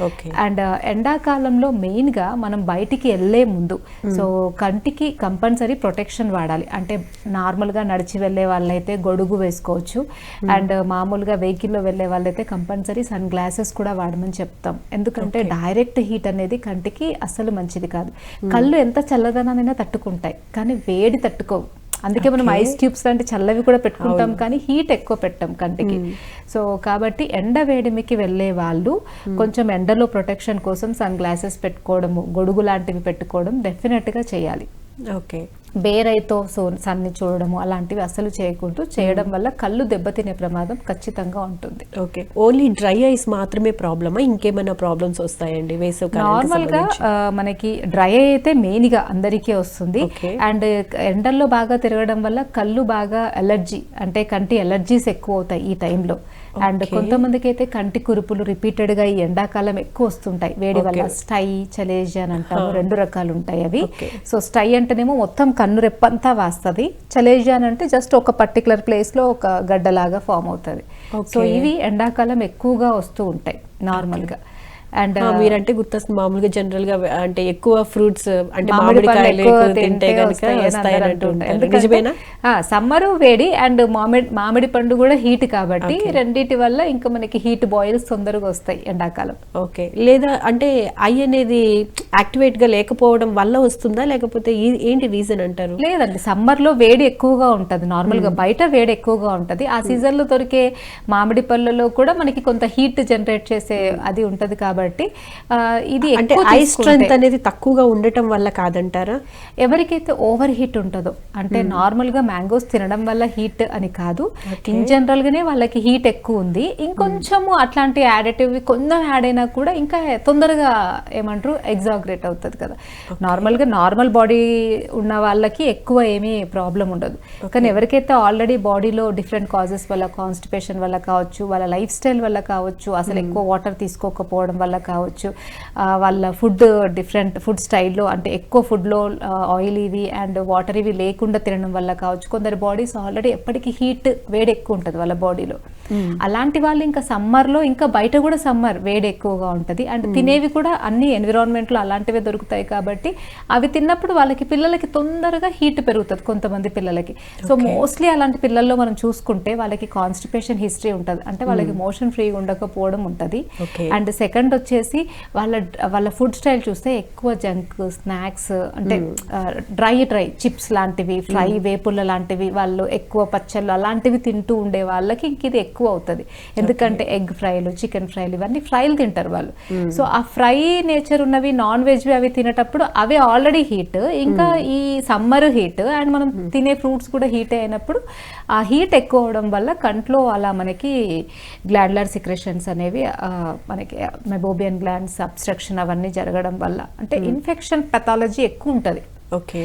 Okay and ఎండాకాలంలో మెయిన్గా మనం బయటికి వెళ్ళే ముందు సో కంటికి కంపల్సరీ ప్రొటెక్షన్ వాడాలి. అంటే నార్మల్గా నడిచి వెళ్ళే వాళ్ళైతే గొడుగు వేసుకోవచ్చు. అండ్ మామూలుగా వెహికల్లో వెళ్ళే వాళ్ళైతే కంపల్సరీ సన్ గ్లాసెస్ కూడా వాడమని చెప్తాం. ఎందుకంటే డైరెక్ట్ హీట్ అనేది కంటికి అస్సలు మంచిది కాదు. కళ్ళు ఎంత చల్లదనానైనా తట్టుకుంటాయి కానీ వేడి తట్టుకోవు. అందుకే మనం ఐస్ ట్యూబ్స్ లాంటి చల్లవి కూడా పెట్టుకుంటాం కానీ హీట్ ఎక్కువ పెట్టాం కంటికి. సో కాబట్టి ఎండ వేడిమికి వెళ్ళే వాళ్ళు కొంచెం ఎండలో ప్రొటెక్షన్ కోసం సన్ గ్లాసెస్ పెట్టుకోవడము గొడుగు లాంటివి పెట్టుకోవడం డెఫినెట్గా చేయాలి. ఓకే బేరైతో సో సన్ని చూడడము అలాంటివి అసలు చేయకూడదు. చేయడం వల్ల కళ్ళు దెబ్బతినే ప్రమాదం ఖచ్చితంగా ఉంటుంది. ఓకే. ఓన్లీ డ్రై ఐస్ మాత్రమే ప్రాబ్లమా? ఇంకేమైనా ప్రాబ్లమ్స్ వస్తాయండి వేసవి నార్మల్గా మనకి డ్రై అయితే మెయిన్గా అందరికీ వస్తుంది. అండ్ ఎండల్లో బాగా తిరగడం వల్ల కళ్ళు బాగా ఎలర్జీ అంటే కంటి ఎలర్జీస్ ఎక్కువ అవుతాయి ఈ టైంలో. అండ్. కొంతమందికి అయితే కంటి కురుపులు రిపీటెడ్గా ఈ ఎండాకాలం ఎక్కువ వస్తుంటాయి. వేడి వల్ల. స్టై చలేజీ అని అంటాము. రెండు రకాలు ఉంటాయి అవి. సో స్టై అంటేనేమో మొత్తం కన్ను రెప్పంతా వాస్తుంది. చలేజీ అని అంటే జస్ట్ ఒక పర్టికులర్ ప్లేస్లో ఒక గడ్డలాగా ఫామ్ అవుతుంది. సో. ఇవి ఎండాకాలం ఎక్కువగా వస్తూ ఉంటాయి నార్మల్గా. అండ్ మీరంటే గుర్తొస్తుంది మామూలుగా జనరల్గా అంటే ఎక్కువ ఫ్రూట్స్ అంటే మామిడికాయలు తింటే కనుక సమ్మరు వేడి అండ్ మామిడి మామిడి పండు కూడా హీట్ కాబట్టి రెండిటి వల్ల ఇంకా మనకి హీట్ బాయిల్స్ తొందరగా వస్తాయి ఎండాకాలం. ఓకే లేదా అంటే ఐ అనేది యాక్టివేట్గా లేకపోవడం వల్ల వస్తుందా? లేకపోతే ఏంటి రీజన్ అంటారు? లేదండి సమ్మర్లో వేడి ఎక్కువగా ఉంటది. నార్మల్గా బయట వేడి ఎక్కువగా ఉంటది. ఆ సీజన్లో దొరికే మామిడి పళ్ళలో కూడా మనకి కొంత హీట్ జనరేట్ చేసే అది ఉంటది కాబట్టి ఆ, ఇది అంటే ఐ స్ట్రెంత్ అనేది తక్కువగా ఉండటం వల్ల కాదంటారా? ఎవరికైతే ఓవర్ హీట్ ఉంటుందో అంటే నార్మల్గా మ్యాంగోస్ తినడం వల్ల హీట్ అని కాదు ఇన్ జనరల్ గానే వాళ్ళకి హీట్ ఎక్కువ ఉంది. ఇంకొంచెము అట్లాంటి యాడిటివ్ కొంచెం యాడ్ అయినా కూడా ఇంకా తొందరగా ఏమంటారు ఎగ్జాగ్రేట్ అవుతుంది కదా. నార్మల్గా నార్మల్ బాడీ ఉన్న వాళ్ళకి ఎక్కువ ఏమీ ప్రాబ్లం ఉండదు. కానీ ఎవరికైతే ఆల్రెడీ బాడీలో డిఫరెంట్ కాజెస్ వల్ల కాన్స్టిపేషన్ వల్ల కావచ్చు వాళ్ళ లైఫ్ స్టైల్ వల్ల కావచ్చు అసలు ఎక్కువ వాటర్ తీసుకోకపోవడం వల్ల కావచ్చు. ఆ, వాళ్ళ ఫుడ్ డిఫరెంట్ ఫుడ్ స్టైల్లో అంటే ఎక్కువ ఫుడ్లో ఆయిల్ ఇవి అండ్ వాటర్ ఇవి లేకుండా తినడం వల్ల కావచ్చు. కొందరి బాడీస్ ఆల్రెడీ ఎప్పటికీ హీట్ వేడి ఎక్కువ ఉంటుంది వాళ్ళ బాడీలో అలాంటి వాళ్ళు ఇంకా సమ్మర్లో ఇంకా బయట కూడా సమ్మర్ వేడి ఎక్కువగా ఉంటుంది. అండ్ తినేవి కూడా అన్ని ఎన్విరాన్మెంట్లో అలాంటివే దొరుకుతాయి కాబట్టి అవి తిన్నప్పుడు వాళ్ళకి పిల్లలకి తొందరగా హీట్ పెరుగుతుంది కొంతమంది పిల్లలకి. సో మోస్ట్లీ అలాంటి పిల్లల్లో మనం చూసుకుంటే వాళ్ళకి కాన్స్టిపేషన్ హిస్టరీ ఉంటుంది. అంటే వాళ్ళకి మోషన్ ఫ్రీగా ఉండకపోవడం ఉంటుంది. అండ్ సెకండ్ వచ్చేసి వాళ్ళ వాళ్ళ ఫుడ్ స్టైల్ చూస్తే ఎక్కువ జంక్ స్నాక్స్ అంటే డ్రై డ్రై చిప్స్ లాంటివి ఫ్రై వేపుల లాంటివి వాళ్ళు ఎక్కువ పచ్చళ్ళు అలాంటివి తింటూ ఉండే వాళ్ళకి ఇంక ఇది ఎక్కువ అవుతుంది. ఎందుకంటే ఎగ్ ఫ్రైలు చికెన్ ఫ్రైలు ఇవన్నీ ఫ్రైలు తింటారు వాళ్ళు. సో ఆ ఫ్రై నేచర్ ఉన్నవి నాన్ వెజ్వి అవి తినేటప్పుడు అవి ఆల్రెడీ హీట్ ఇంకా ఈ సమ్మర్ హీట్ అండ్ మనం తినే ఫ్రూట్స్ కూడా హీట్ అయినప్పుడు ఆ హీట్ ఎక్కువ అవడం వల్ల కంట్లో అలా మనకి గ్లాండ్లర్ సిక్రెషన్స్ అనేవి మనకి మెబోబియన్ గ్లాండ్స్ అబ్స్ట్రక్షన్ అవన్నీ జరగడం వల్ల. అంటే ఇన్ఫెక్షన్ పెథాలజీ ఎక్కువ ఉంటుంది. ఓకే